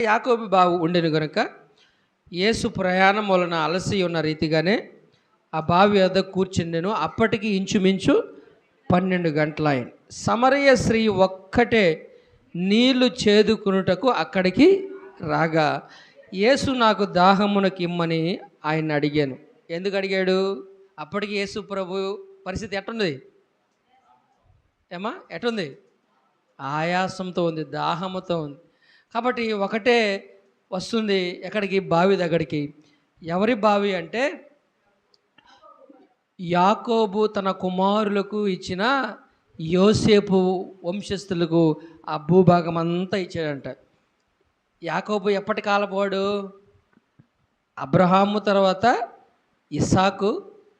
యాకోబు బావు ఉండెను గనుక యేసు ప్రయాణం వలన అలసి ఉన్న రీతిగానే ఆ బావి వద్ద కూర్చుండెను. అప్పటికి ఇంచుమించు పన్నెండు గంటలైన. సమరయ స్త్రీ ఒక్కటే నీళ్ళు చేదుకునుటకు అక్కడికి రాగా యేసు నాకు దాహమునకి ఇమ్మని ఆయన అడిగాను. ఎందుకు అడిగాడు? అప్పటికి యేసు ప్రభు పరిస్థితి ఎట్టుంది? ఏమా? ఎట్టుంది? ఆయాసంతో ఉంది దాహముతో ఉంది. కాబట్టి ఒకటే వస్తుంది ఎక్కడికి? బావి దగ్గరికి. ఎవరి బావి అంటే యాకోబు తన కుమారులకు ఇచ్చిన యోసేపు వంశస్థులకు ఆ భూభాగం అంతా ఇచ్చాడంట. యాకోబు ఎప్పటి కాలపోడు అబ్రహాము తర్వాత ఇసాకు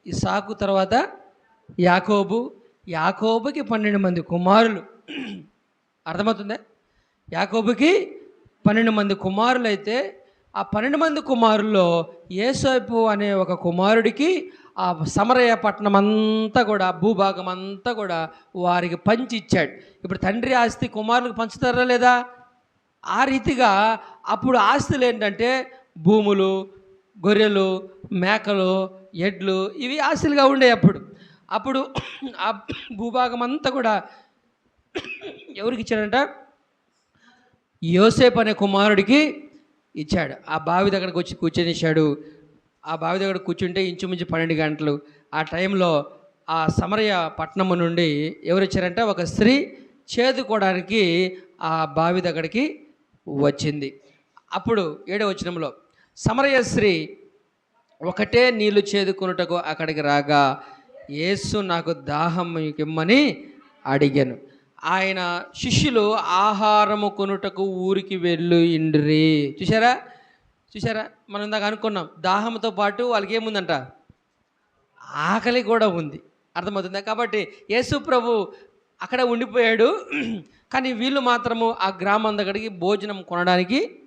ఇసాకు తర్వాత యాకోబు. యాకోబుకి పన్నెండు మంది కుమారులు. అర్థమవుతుందా? యాకోబుకి పన్నెండు మంది కుమారులు అయితే ఆ పన్నెండు మంది కుమారుల్లో ఏసైపు అనే ఒక కుమారుడికి ఆ సమరయ పట్టణం అంతా కూడా భూభాగం అంతా కూడా వారికి పంచి ఇచ్చాడు. ఇప్పుడు తండ్రి ఆస్తి కుమారులకు పంచుతారా లేదా? ఆ రీతిగా అప్పుడు ఆస్తులు ఏంటంటే భూములు గొర్రెలు మేకలు ఎడ్లు ఇవి ఆస్తులుగా ఉండే అప్పుడు. అప్పుడు ఆ భూభాగం అంతా కూడా ఎవరికి ఇచ్చాడంట? యోసేపు అనే కుమారుడికి ఇచ్చాడు. ఆ బావి దగ్గరకు వచ్చి కూర్చొనిచ్చాడు. ఆ బావి దగ్గర కూర్చుంటే ఇంచుమించు పన్నెండు గంటలు. ఆ టైంలో ఆ సమరయ పట్టణము నుండి ఎవరు వచ్చారంటే ఒక స్త్రీ చేదుకోవడానికి ఆ బావి దగ్గరికి వచ్చింది. అప్పుడు ఏడవ వచనంలో సమరయ స్త్రీ ఒకటే నీళ్ళు చేదుకున్నటకు అక్కడికి రాగా యేసు నాకు దాహం ఇమ్మని అడిగాను. ఆయన శిష్యులు ఆహారము కొనుటకు ఊరికి వెళ్ళు ఇండ్రి. చూసారా చూసారా మనం ఇందాక అనుకున్నాం దాహంతో పాటు వాళ్ళకి ఏముందంట? ఆకలి కూడా ఉంది. అర్థమవుతుందా? కాబట్టి యేసు ప్రభు అక్కడ ఉండిపోయాడు. కానీ వీళ్ళు మాత్రము ఆ గ్రామం దగ్గరికి భోజనం కొనడానికి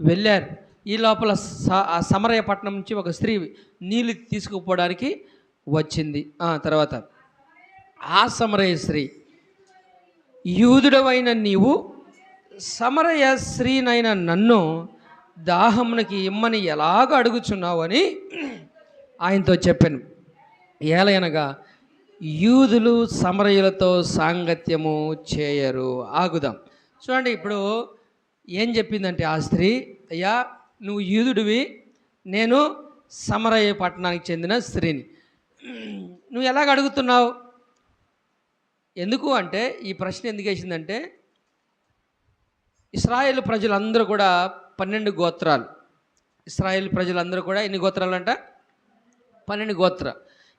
వెళ్ళారు. ఈ లోపల స- ఆ సమరయ పట్టణం నుంచి ఒక స్త్రీ నీళ్ళు తీసుకుపోవడానికి వచ్చింది. తర్వాత ఆ సమరయ స్త్రీ యూదుడవైన నీవు సమరయ స్త్రీనైన నన్ను దాహమునకి ఇమ్మని ఎలాగ అడుగుచున్నావు అని ఆయనతో చెప్పాను. ఏలయనగా యూదులు సమరయులతో సాంగత్యము చేయరు. ఆగుదాం. చూడండి ఇప్పుడు ఏం చెప్పిందంటే ఆ స్త్రీ అయ్యా నువ్వు యూదుడివి నేను సమరయ పట్టణానికి చెందిన స్త్రీని. నువ్వు ఎలాగ అడుగుతున్నావు? ఎందుకు అంటే ఈ ప్రశ్న ఎందుకు వేసిందంటే ఇస్రాయేల్ ప్రజలందరూ కూడా పన్నెండు గోత్రాలు. ఇస్రాయేల్ ప్రజలందరూ కూడా ఎన్ని గోత్రాలు అంట పన్నెండు గోత్ర.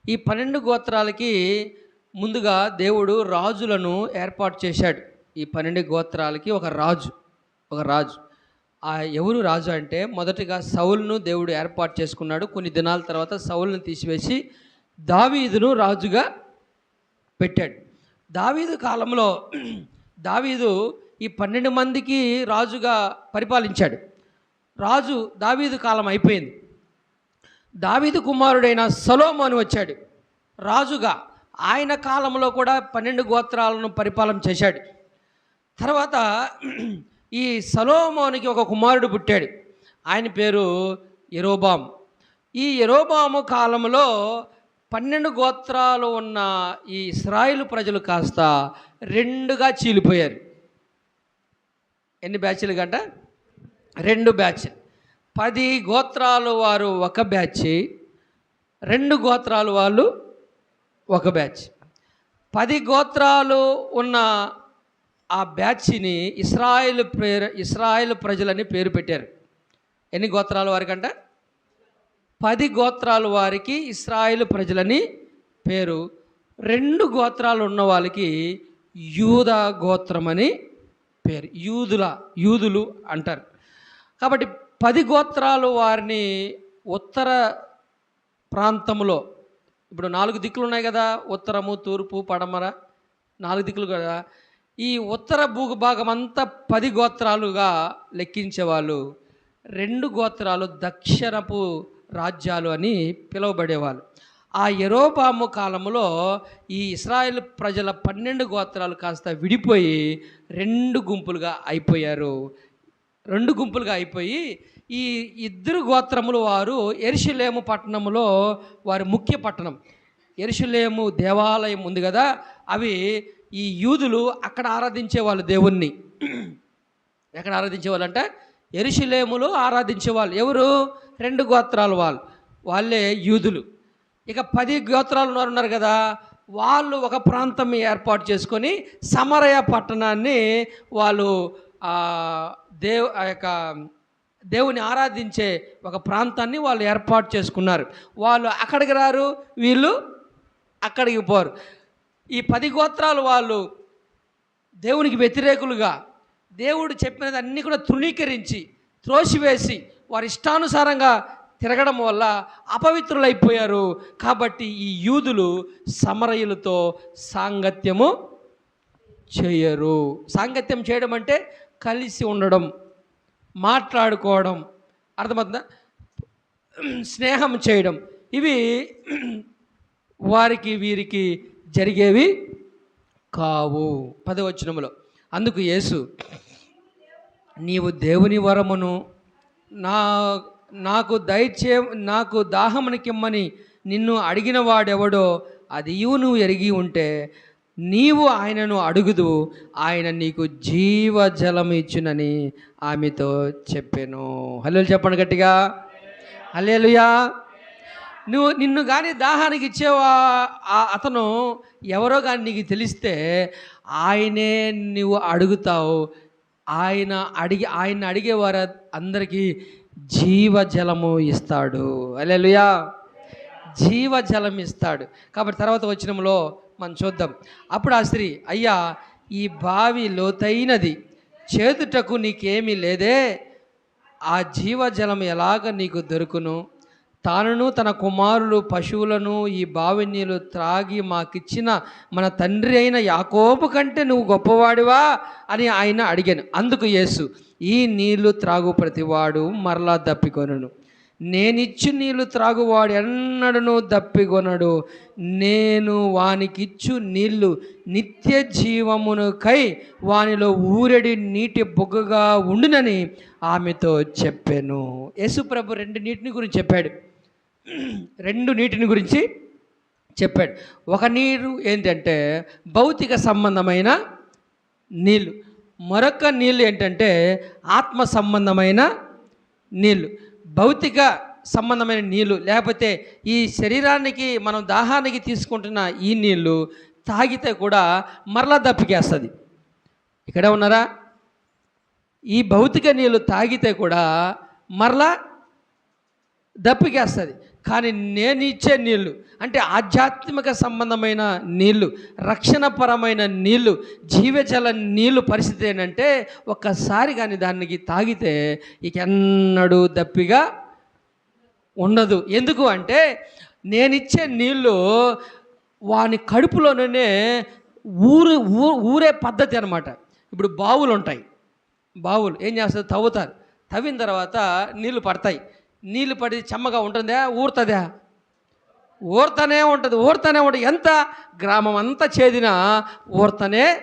ఈ పన్నెండు గోత్రాలకి ముందుగా దేవుడు రాజులను ఏర్పాటు చేశాడు. ఈ పన్నెండు గోత్రాలకి ఒక రాజు ఒక రాజు. ఆ ఎవరు రాజు అంటే మొదటిగా సౌల్ను దేవుడు ఏర్పాటు చేసుకున్నాడు. కొన్ని దినాల తర్వాత సౌల్ను తీసివేసి దావీదును రాజుగా పెట్టాడు. దావీదు కాలంలో దావీదు ఈ పన్నెండు మందికి రాజుగా పరిపాలించాడు. రాజు దావీదు కాలం అయిపోయింది. దావీదు కుమారుడైన సలోమోను వచ్చాడు. రాజుగా ఆయన కాలంలో కూడా పన్నెండు గోత్రాలను పరిపాలన చేశాడు. తర్వాత ఈ సలోమోనికి ఒక కుమారుడు పుట్టాడు. ఆయన పేరు ఎరోబాము ఈ ఎరోబాము కాలంలో పన్నెండు గోత్రాలు ఉన్న ఈ ఇస్రాయిల్ ప్రజలు కాస్త రెండుగా చీలిపోయారు. ఎన్ని బ్యాచ్లు గంట? రెండు బ్యాచ్. పది గోత్రాలు వారు ఒక బ్యాచ్. రెండు గోత్రాలు వాళ్ళు ఒక బ్యాచ్. పది గోత్రాలు ఉన్న ఆ బ్యాచ్ని ఇస్రాయిల్ పేరు ఇస్రాయిల్ ప్రజలని పేరు పెట్టారు. ఎన్ని గోత్రాల వారికంట పది గోత్రాల వారికి ఇస్రాయేల్ ప్రజలని పేరు. రెండు గోత్రాలు ఉన్న వాళ్ళకి గోత్రం గోత్రమని పేరు. యూదుల యూదులు అంటారు. కాబట్టి పది గోత్రాలు వారిని ఉత్తర ప్రాంతంలో ఇప్పుడు నాలుగు దిక్కులు ఉన్నాయి కదా ఉత్తరము తూర్పు పడమర నాలుగు దిక్కులు కదా ఈ ఉత్తర భూభాగం అంతా పది గోత్రాలుగా లెక్కించేవాళ్ళు. రెండు గోత్రాలు దక్షిణపు రాజ్యాలు అని పిలువబడేవాళ్ళు. ఆ ఎరోబాము కాలంలో ఈ ఇస్రాయేల్ ప్రజల పన్నెండు గోత్రాలు కాస్త విడిపోయి రెండు గుంపులుగా అయిపోయారు. రెండు గుంపులుగా అయిపోయి ఈ ఇద్దరు గోత్రములు వారు ఎరుషులేము పట్టణంలో వారి ముఖ్య పట్టణం. ఎరుషులేము దేవాలయం ఉంది కదా అవి ఈ యూదులు అక్కడ ఆరాధించే వాళ్ళు దేవుణ్ణి. ఎక్కడ ఆరాధించే వాళ్ళు అంటే ఎరుషులేములో ఆరాధించే వాళ్ళు ఎవరు? రెండు గోత్రాలు వాళ్ళు. వాళ్ళే యూదులు. ఇక పది గోత్రాలు ఉన్నారు ఉన్నారు కదా వాళ్ళు ఒక ప్రాంతం ఏర్పాటు చేసుకొని సమరయ పట్టణాన్ని వాళ్ళు ఆ, దేవ్ ఆ యొక్క దేవుని ఆరాధించే ఒక ప్రాంతాన్ని వాళ్ళు ఏర్పాటు చేసుకున్నారు. వాళ్ళు అక్కడికి రారు వీళ్ళు అక్కడికి పోరు. ఈ పది గోత్రాలు వాళ్ళు దేవునికి వ్యతిరేకులుగా దేవుడు చెప్పినది అన్నీ కూడా తృణీకరించి త్రోసివేసి వారి ఇష్టానుసారంగా తిరగడం వల్ల అపవిత్రులైపోయారు. కాబట్టి ఈ యూదులు సమరయులతో సాంగత్యము చేయరు. సాంగత్యం చేయడం అంటే కలిసి ఉండడం మాట్లాడుకోవడం అర్థమవుతుందా? స్నేహం చేయడం. ఇవి వారికి వీరికి జరిగేవి కావు. పదవచనములో అందుకు యేసు నీవు దేవుని వరమును నా నాకు దయచే నాకు దాహమునికిమ్మని నిన్ను అడిగిన వాడెవడో అది నువ్వు ఎరిగి ఉంటే నీవు ఆయనను అడుగుదు ఆయన నీకు జీవజలం ఇచ్చునని ఆమెతో చెప్పాను. హలో చెప్పండి గట్టిగా. హలేలుయా నువ్వు నిన్ను కానీ దాహానికి ఇచ్చేవా అతను ఎవరో కానీ నీకు తెలిస్తే ఆయనే నువ్వు అడుగుతావు ఆయన అడిగి ఆయన అడిగేవారు అందరికీ జీవజలము ఇస్తాడు. అలెలుయా జీవజలం ఇస్తాడు. కాబట్టి తర్వాత వచ్చినంలో మనం చూద్దాం. అప్పుడు ఆ స్త్రీ అయ్యా ఈ బావి లోతైనది చేతుటకు నీకేమీ లేదే ఆ జీవజలం ఎలాగ నీకు దొరుకును? తానును తన కుమారులు పశువులను ఈ బావి నీళ్ళు త్రాగి మాకిచ్చిన మన తండ్రి అయిన యాకోబు కంటే నువ్వు గొప్పవాడివా అని ఆయన అడిగాను. అందుకు యేసు ఈ నీళ్ళు త్రాగు ప్రతివాడు మరలా దప్పికొనను. నేనిచ్చు నీళ్ళు త్రాగువాడు ఎన్నడను దప్పికొనడు. నేను వానికిచ్చు నీళ్ళు నిత్య జీవమునకై వానిలో ఊరెడి నీటి బొగ్గగా ఉండునని ఆమెతో చెప్పాను. యేసుప్రభు రెండు నీటిని గురించి చెప్పాడు. రెండు నీటిని గురించి చెప్పాడు. ఒక నీరు ఏంటంటే భౌతిక సంబంధమైన నీళ్ళు. మరొక నీళ్ళు ఏంటంటే ఆత్మ సంబంధమైన నీళ్ళు. భౌతిక సంబంధమైన నీళ్ళు లేకపోతే ఈ శరీరానికి మనం దాహానికి తీసుకుంటున్న ఈ నీళ్ళు తాగితే కూడా మరలా దప్పికేస్తుంది. ఇక్కడే ఉన్నారా? ఈ భౌతిక నీళ్ళు తాగితే కూడా మరలా దప్పికేస్తుంది. కానీ నేను ఇచ్చే నీళ్ళు అంటే ఆధ్యాత్మిక సంబంధమైన నీళ్ళు రక్షణపరమైన నీళ్ళు జీవజల నీళ్ళు పరిస్థితి ఏంటంటే ఒక్కసారి కానీ దానికి తాగితే ఇక ఎన్నడూ దప్పిగా ఉండదు. ఎందుకు అంటే నేనిచ్చే నీళ్ళు వాని కడుపులోనే ఊరు ఊ- ఊరే పద్ధతి అనమాట ఇప్పుడు బావులు ఉంటాయి బావులు ఏం చేస్తారు? తవ్వుతారు. తవ్విన తర్వాత నీళ్ళు పడతాయి. నీళ్ళు పడి చెమ్మగా ఉంటుందా? ఊరుతుందా. ఊరుతనే ఉంటుంది. ఊరుతనే ఉంటుంది ఎంత గ్రామం అంతా చేదినా ఊరుతనే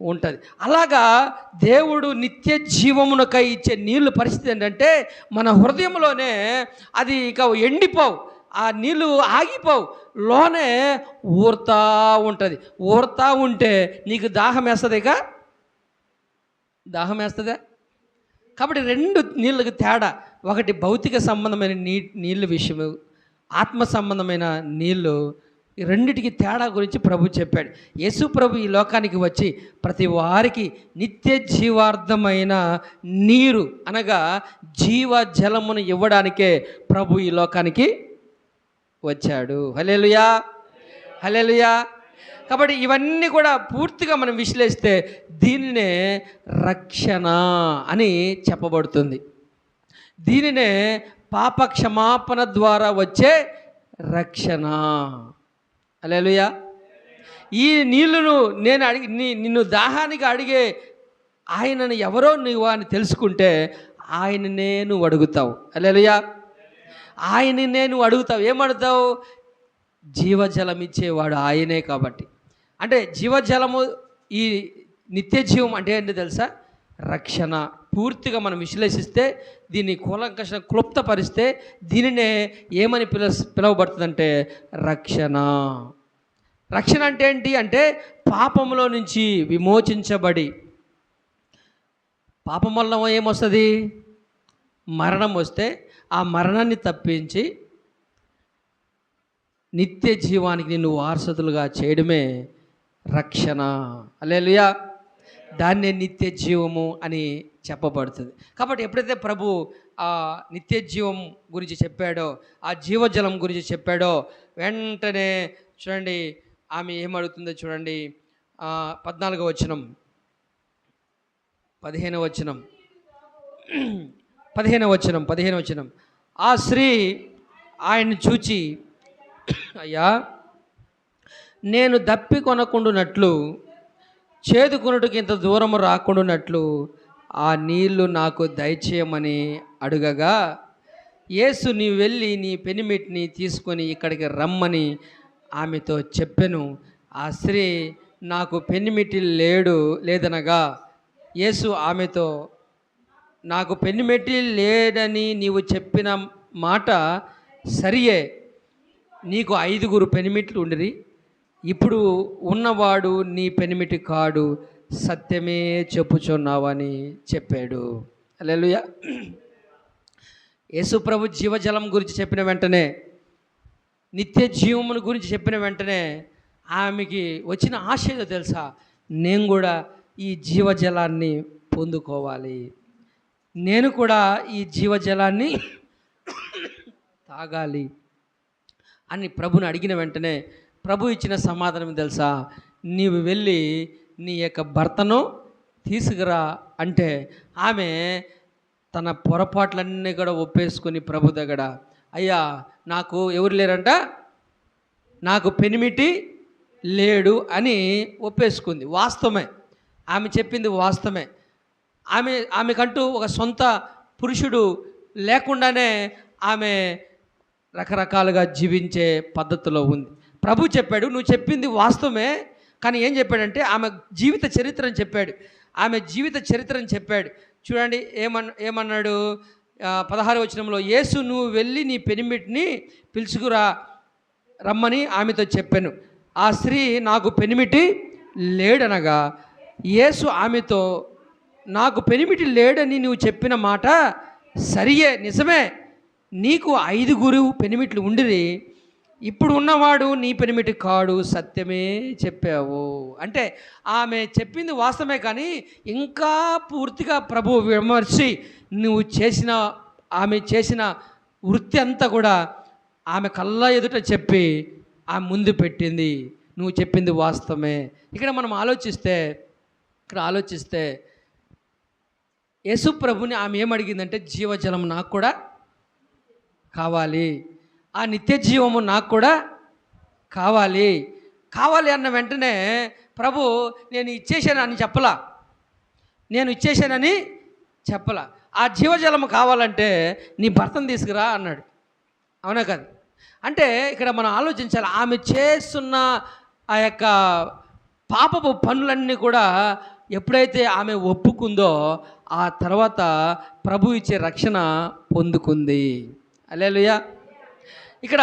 ఉంటుంది. అలాగా దేవుడు నిత్య జీవమునకై ఇచ్చే నీళ్ళు పరిస్థితి ఏంటంటే మన హృదయంలోనే అది ఇక ఎండిపోవు. ఆ నీళ్ళు ఆగిపోవు. లోనే ఊరుతా ఉంటుంది. ఊరుతా ఉంటే నీకు దాహం వేస్తుంది ఇక? దాహం వేస్తుందా? కాబట్టి రెండు నీళ్ళకి తేడా. ఒకటి భౌతిక సంబంధమైన నీ నీళ్ళ విషయము ఆత్మ సంబంధమైన నీళ్ళు ఈ రెండిటికి తేడా గురించి ప్రభు చెప్పాడు. యేసు ప్రభు ఈ లోకానికి వచ్చి ప్రతి వారికి నిత్య జీవార్థమైన నీరు అనగా జీవ జలమును ఇవ్వడానికే ప్రభు ఈ లోకానికి వచ్చాడు. హలేలుయా హలేలుయా కాబట్టి ఇవన్నీ కూడా పూర్తిగా మనం విశ్లేషిస్తే దీనినే రక్షణ అని చెప్పబడుతుంది. దీనినే పాప క్షమాపణ ద్వారా వచ్చే రక్షణ. హల్లెలూయా. ఈ నీళ్ళను నేను అడిగి నీ నిన్ను దాహానికి అడిగే ఆయనను ఎవరో నువ్వు అని తెలుసుకుంటే ఆయన నేను అడుగుతావు. హల్లెలూయా. ఆయన నేను అడుగుతావు. ఏమడుగుతావు? జీవజలం ఇచ్చేవాడు ఆయనే కాబట్టి. అంటే జీవజలము ఈ నిత్య జీవం అంటే ఏంటి తెలుసా? రక్షణ. పూర్తిగా మనం విశ్లేషిస్తే దీన్ని కూలంకష క్లుప్తపరిస్తే దీనినే ఏమని పిల పిలువబడుతుందంటే రక్షణ. రక్షణ అంటే ఏంటి అంటే పాపంలో నుంచి విమోచించబడి. పాపం వల్ల ఏమొస్తుంది? మరణం వస్తే ఆ మరణాన్ని తప్పించి నిత్య జీవానికి నిన్ను వారసతులుగా చేయడమే రక్షణ. అలేలుయా దాన్నే నిత్య జీవము అని చెప్పబడుతుంది. కాబట్టి ఎప్పుడైతే ప్రభు ఆ నిత్య జీవం గురించి చెప్పాడో ఆ జీవజలం గురించి చెప్పాడో వెంటనే చూడండి ఆమె ఏమడుగుతుందో చూడండి. పద్నాలుగో వచనం. పదిహేను వచనం. పదిహేను వచనం పదిహేను వచనం. ఆ స్త్రీ ఆయన్ని చూచి అయ్యా నేను దప్పి కొనకుండునట్లు చేదుకొనుటకి ఇంత దూరం రాకుండానట్లు ఆ నీళ్ళు నాకు దయచేయమని అడుగగా యేసు నీ వెళ్ళి నీ పెనిమిటిని తీసుకొని ఇక్కడికి రమ్మని ఆమెతో చెప్పెను. ఆ స్త్రీ నాకు పెనిమిటి లేడు లేదనగా యేసు ఆమెతో నాకు పెనిమిటి లేడని నీవు చెప్పిన మాట సరియే. నీకు ఐదుగురు పెనిమిట్లు ఉండిరి. ఇప్పుడు ఉన్నవాడు నీ పెనిమిటి కాడు సత్యమే చెప్పుచున్నావని చెప్పాడు. అలెలుయా యేసుప్రభు జీవజలం గురించి చెప్పిన వెంటనే నిత్య జీవమును గురించి చెప్పిన వెంటనే ఆమెకి వచ్చిన ఆశ ఏదో తెలుసా? నేను కూడా ఈ జీవజలాన్ని పొందుకోవాలి. నేను కూడా ఈ జీవజలాన్ని తాగాలి అని ప్రభుని అడిగిన వెంటనే ప్రభు ఇచ్చిన సమాధానం తెలుసా? నీవు వెళ్ళి నీ యొక్క భర్తను తీసుకురా అంటే ఆమె తన పొరపాట్లన్నీ కూడా ఒప్పేసుకొని ప్రభు దగ్గర అయ్యా నాకు ఎవరు లేరంట? నాకు పెనిమిటి లేడు అని ఒప్పేసుకుంది. వాస్తవమే. ఆమె చెప్పింది వాస్తవమే. ఆమె ఆమెకంటూ ఒక సొంత పురుషుడు లేకుండానే ఆమె రకరకాలుగా జీవించే పద్ధతిలో ఉంది. ప్రభు చెప్పాడు నువ్వు చెప్పింది వాస్తవమే కానీ ఏం చెప్పాడంటే ఆమె జీవిత చరిత్రని చెప్పాడు. ఆమె జీవిత చరిత్రని చెప్పాడు. చూడండి ఏమన్ ఏమన్నాడు? పదహారు వచనంలో యేసు నువ్వు వెళ్ళి నీ పెనిమిటిని పిలుచుకురా రమ్మని ఆమెతో చెప్పాను. ఆ స్త్రీ నాకు పెనిమిటి లేడనగా యేసు ఆమెతో నాకు పెనిమిటి లేడని నువ్వు చెప్పిన మాట సరియే నిజమే. నీకు ఐదుగురు పెనిమిట్లు ఉండిరి. ఇప్పుడు ఉన్నవాడు నీ పెనిమిటి కాడు సత్యమే చెప్పావు. అంటే ఆమె చెప్పింది వాస్తవమే కానీ ఇంకా పూర్తిగా ప్రభు విమర్శి నువ్వు చేసిన ఆమె చేసిన వృత్తి అంతా కూడా ఆమె కళ్ళ ఎదుట చెప్పి ఆమె ముందు పెట్టింది. నువ్వు చెప్పింది వాస్తవమే. ఇక్కడ మనం ఆలోచిస్తే ఇక్కడ ఆలోచిస్తే యేసు ప్రభుని ఆమె ఏమడిగిందంటే జీవజలం నాకు కూడా కావాలి. ఆ నిత్య జీవము నాకు కూడా కావాలి. కావాలి అన్న వెంటనే ప్రభు నేను ఇచ్చేసానని చెప్పలా. నేను ఇచ్చేసానని చెప్పలా. ఆ జీవజలము కావాలంటే నీ భర్తను తీసుకురా అన్నాడు. అవునా కాదు. అంటే ఇక్కడ మనం ఆలోచించాలి. ఆమె చేస్తున్న ఆ యొక్క పాపపు పనులన్నీ కూడా ఎప్పుడైతే ఆమె ఒప్పుకుందో ఆ తర్వాత ప్రభు ఇచ్చే రక్షణ పొందుకుంది. అలేలుయా ఇక్కడ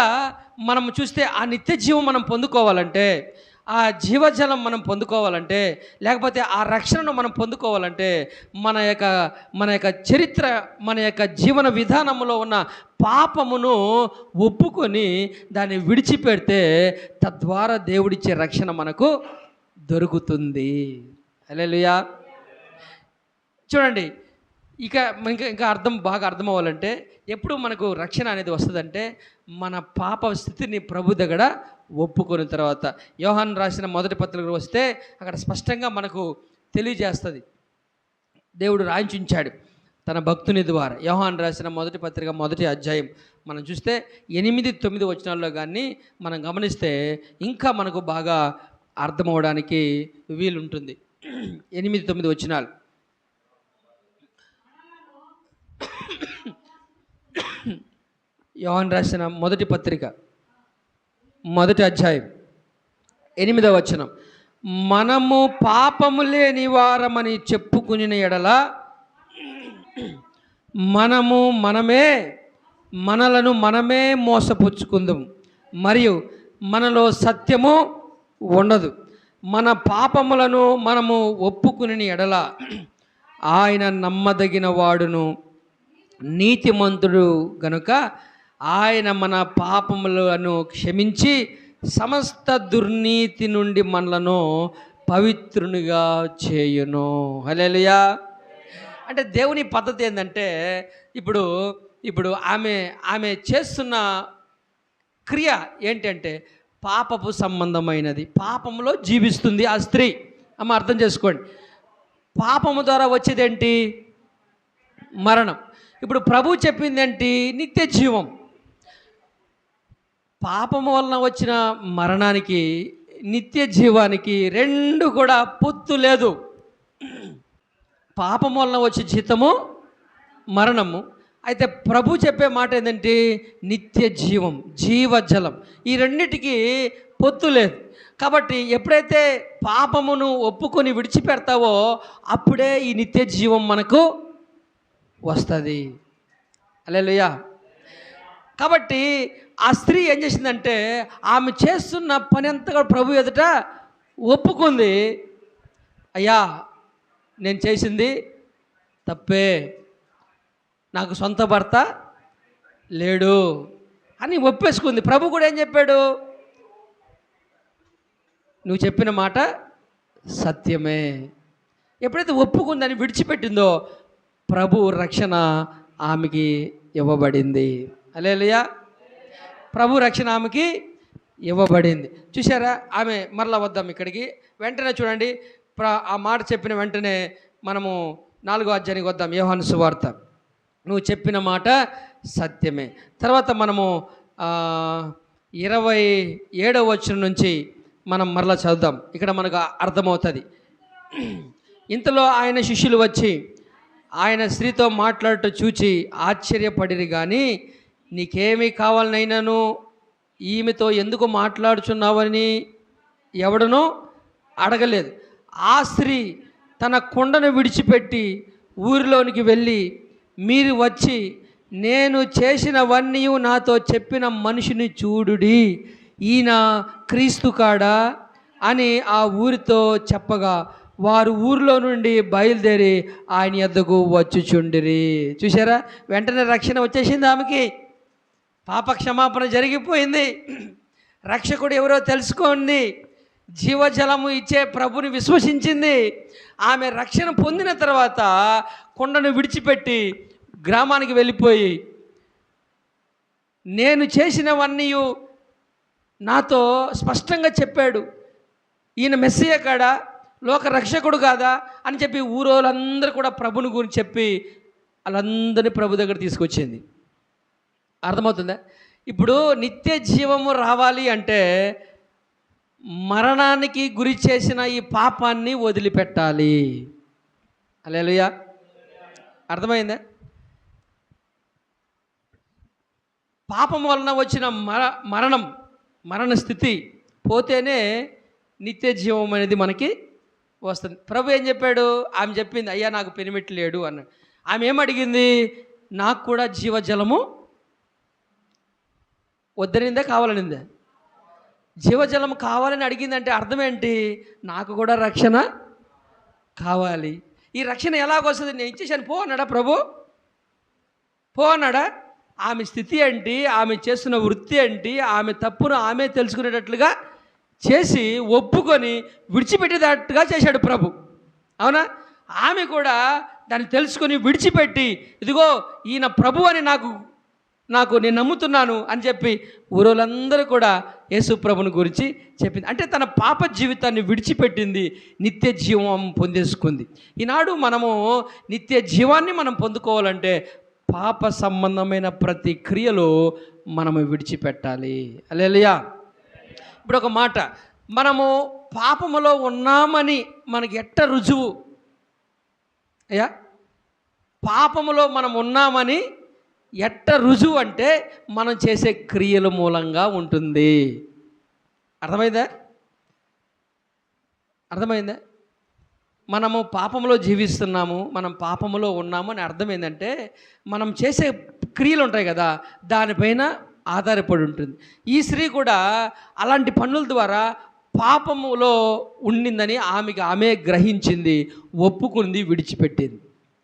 మనం చూస్తే ఆ నిత్య జీవం మనం పొందుకోవాలంటే ఆ జీవజలం మనం పొందుకోవాలంటే లేకపోతే ఆ రక్షణను మనం పొందుకోవాలంటే మన యొక్క మన యొక్క చరిత్ర మన యొక్క జీవన విధానంలో ఉన్న పాపమును ఒప్పుకొని దాన్ని విడిచిపెడితే తద్వారా దేవుడిచ్చే రక్షణ మనకు దొరుకుతుంది. అలెలుయా చూడండి ఇక ఇంకా ఇంకా అర్థం బాగా అర్థం అవ్వాలంటే ఎప్పుడు మనకు రక్షణ అనేది వస్తుందంటే మన పాప స్థితిని ప్రభు దగ్గర ఒప్పుకున్న తర్వాత. యోహాన్ రాసిన మొదటి పత్రిక వస్తే అక్కడ స్పష్టంగా మనకు తెలియజేస్తుంది. దేవుడు రాయించుంచాడు తన భక్తుని ద్వారా. యోహాన్ రాసిన మొదటి పత్రిక మొదటి అధ్యాయం మనం చూస్తే ఎనిమిది తొమ్మిది వచనాల్లో కానీ మనం గమనిస్తే ఇంకా మనకు బాగా అర్థమవడానికి వీలుంటుంది. ఎనిమిది తొమ్మిది వచనాలు. యోహన్ రాసిన మొదటి పత్రిక మొదటి అధ్యాయం ఎనిమిదవ వచనం. మనము పాపము లేని వారమని చెప్పుకుని ఎడల మనము మనమే మనలను మనమే మోసపుచ్చుకుందాం. మరియు మనలో సత్యము ఉండదు. మన పాపములను మనము ఒప్పుకుని ఎడల ఆయన నమ్మదగిన వాడును నీతిమంతుడు గనుక ఆయన మన పాపములను క్షమించి సమస్త దుర్నీతి నుండి మనలను పవిత్రునిగా చేయును. హలేలుయా అంటే దేవుని పద్ధతి ఏంటంటే ఇప్పుడు ఇప్పుడు ఆమె ఆమె చేస్తున్న క్రియ ఏంటంటే పాపపు సంబంధమైనది. పాపంలో జీవిస్తుంది ఆ స్త్రీ. అమ్మ అర్థం చేసుకోండి. పాపము ద్వారా వచ్చేది ఏంటి మరణం. ఇప్పుడు ప్రభు చెప్పింది ఏంటి నిత్య జీవం. పాపము వలన వచ్చిన మరణానికి నిత్య జీవానికి రెండు కూడా పొత్తు లేదు. పాపం వలన వచ్చే జీతము మరణము. అయితే ప్రభు చెప్పే మాట ఏంటంటే నిత్య జీవం జీవజలం. ఈ రెండిటికి పొత్తు లేదు. కాబట్టి ఎప్పుడైతే పాపమును ఒప్పుకొని విడిచిపెడతావో అప్పుడే ఈ నిత్య జీవం మనకు వస్తుంది. అలెలుయా కాబట్టి ఆ స్త్రీ ఏం చేసిందంటే ఆమె చేస్తున్న పని అంతగా కూడా ప్రభు ఎదుట ఒప్పుకుంది. అయ్యా నేను చేసింది తప్పే. నాకు సొంత భర్త లేడు అని ఒప్పేసుకుంది. ప్రభు కూడా ఏం చెప్పాడు? నువ్వు చెప్పిన మాట సత్యమే. ఎప్పుడైతే ఒప్పుకుందని విడిచిపెట్టిందో ప్రభు రక్షణ ఆమెకి ఇవ్వబడింది. అలేలుయా ప్రభు రక్షణ ఆమెకి ఇవ్వబడింది. చూసారా ఆమె మరలా వద్దాం ఇక్కడికి. వెంటనే చూడండి. ప్ర ఆ మాట చెప్పిన వెంటనే మనము నాలుగో అధ్యాయానికి వద్దాం. యోహాను సువార్త. నువ్వు చెప్పిన మాట సత్యమే. తర్వాత మనము ఇరవై ఏడవ వచ్చిన నుంచి మనం మరలా చదువుదాం. ఇక్కడ మనకు అర్థమవుతుంది. ఇంతలో ఆయన శిష్యులు వచ్చి ఆయన స్త్రీతో మాట్లాడటం చూచి ఆశ్చర్యపడిరి కానీ నీకేమీ కావాలనైనాను ఈమెతో ఎందుకు మాట్లాడుచున్నావని ఎవడనూ అడగలేదు. ఆ స్త్రీ తన కుండను విడిచిపెట్టి ఊరిలోనికి వెళ్ళి మీరు వచ్చి నేను చేసినవన్నీ నాతో చెప్పిన మనిషిని చూడుడి ఈయన క్రీస్తు కాడా అని ఆ ఊరితో చెప్పగా వారు ఊరిలో నుండి బయలుదేరి ఆయన ఎద్దకు వచ్చుచుండిరి. చూసారా వెంటనే రక్షణ వచ్చేసింది ఆమెకి. పాప క్షమాపణ జరిగిపోయింది. రక్షకుడు ఎవరో తెలుసుకోండి. జీవజలము ఇచ్చే ప్రభుని విశ్వసించింది. ఆమె రక్షణ పొందిన తర్వాత కొండను విడిచిపెట్టి గ్రామానికి వెళ్ళిపోయి నేను చేసినవన్నీ నాతో స్పష్టంగా చెప్పాడు. ఈయన మెస్సయ్య కాడా? లోక రక్షకుడు కాదా? అని చెప్పి ఊరోళ్ళందరూ కూడా ప్రభుని గురించి చెప్పి వాళ్ళందరినీ ప్రభు దగ్గర తీసుకొచ్చింది. అర్థమవుతుందా? ఇప్పుడు నిత్య జీవము రావాలి అంటే మరణానికి గురి చేసిన ఈ పాపాన్ని వదిలిపెట్టాలి. అలేలుయా అర్థమైందా? పాపం వలన వచ్చిన మర మరణం మరణ స్థితి పోతేనే నిత్య జీవం అనేది మనకి వస్తుంది. ప్రభు ఏం చెప్పాడు? ఆమె చెప్పింది అయ్యా నాకు పెనిమిట్ లేడు అన్నాడు. ఆమె ఏమడిగింది నాకు కూడా జీవజలము వద్దనిందే కావాలనిందే. జీవజలం కావాలని అడిగిందంటే అర్థం ఏంటి నాకు కూడా రక్షణ కావాలి. ఈ రక్షణ ఎలాగొస్తుంది? నేను ఇచ్చేసాను పో అన్నాడా ప్రభు? పో అన్నాడా? ఆమె స్థితి ఏంటి? ఆమె చేస్తున్న వృత్తి ఏంటి? ఆమె తప్పును ఆమె తెలుసుకునేటట్లుగా చేసి ఒప్పుకొని విడిచిపెట్టేటట్టుగా చేశాడు ప్రభు. అవునా? ఆమె కూడా దాన్ని తెలుసుకొని విడిచిపెట్టి ఇదిగో ఈయన ప్రభు అని నాకు నాకు నేను నమ్ముతున్నాను అని చెప్పి ఊరోళ్ళందరూ కూడా యేసు ప్రభుని గురించి చెప్పింది. అంటే తన పాప జీవితాన్ని విడిచిపెట్టింది నిత్య జీవం పొందేసుకుంది. ఈనాడు మనము నిత్య జీవాన్ని మనం పొందుకోవాలంటే పాప సంబంధమైన ప్రతి క్రియలు మనము విడిచిపెట్టాలి. అలేలియా ఇప్పుడు ఒక మాట మనము పాపములో ఉన్నామని మనకి ఎట్ట రుజువు? అయ్యా పాపములో మనం ఉన్నామని ఎట్ట రుజువు అంటే మనం చేసే క్రియల మూలంగా ఉంటుంది. అర్థమైందా? అర్థమైందా? మనము పాపంలో జీవిస్తున్నాము మనం పాపంలో ఉన్నాము అని అర్థం ఏంటంటే మనం చేసే క్రియలు ఉంటాయి కదా దానిపైన ఆధారపడి ఉంటుంది. ఈ స్త్రీ కూడా అలాంటి పనుల ద్వారా పాపములో ఉండిందని ఆమెకి ఆమె గ్రహించింది ఒప్పుకుంది విడిచిపెట్టింది.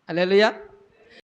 అలేలుయా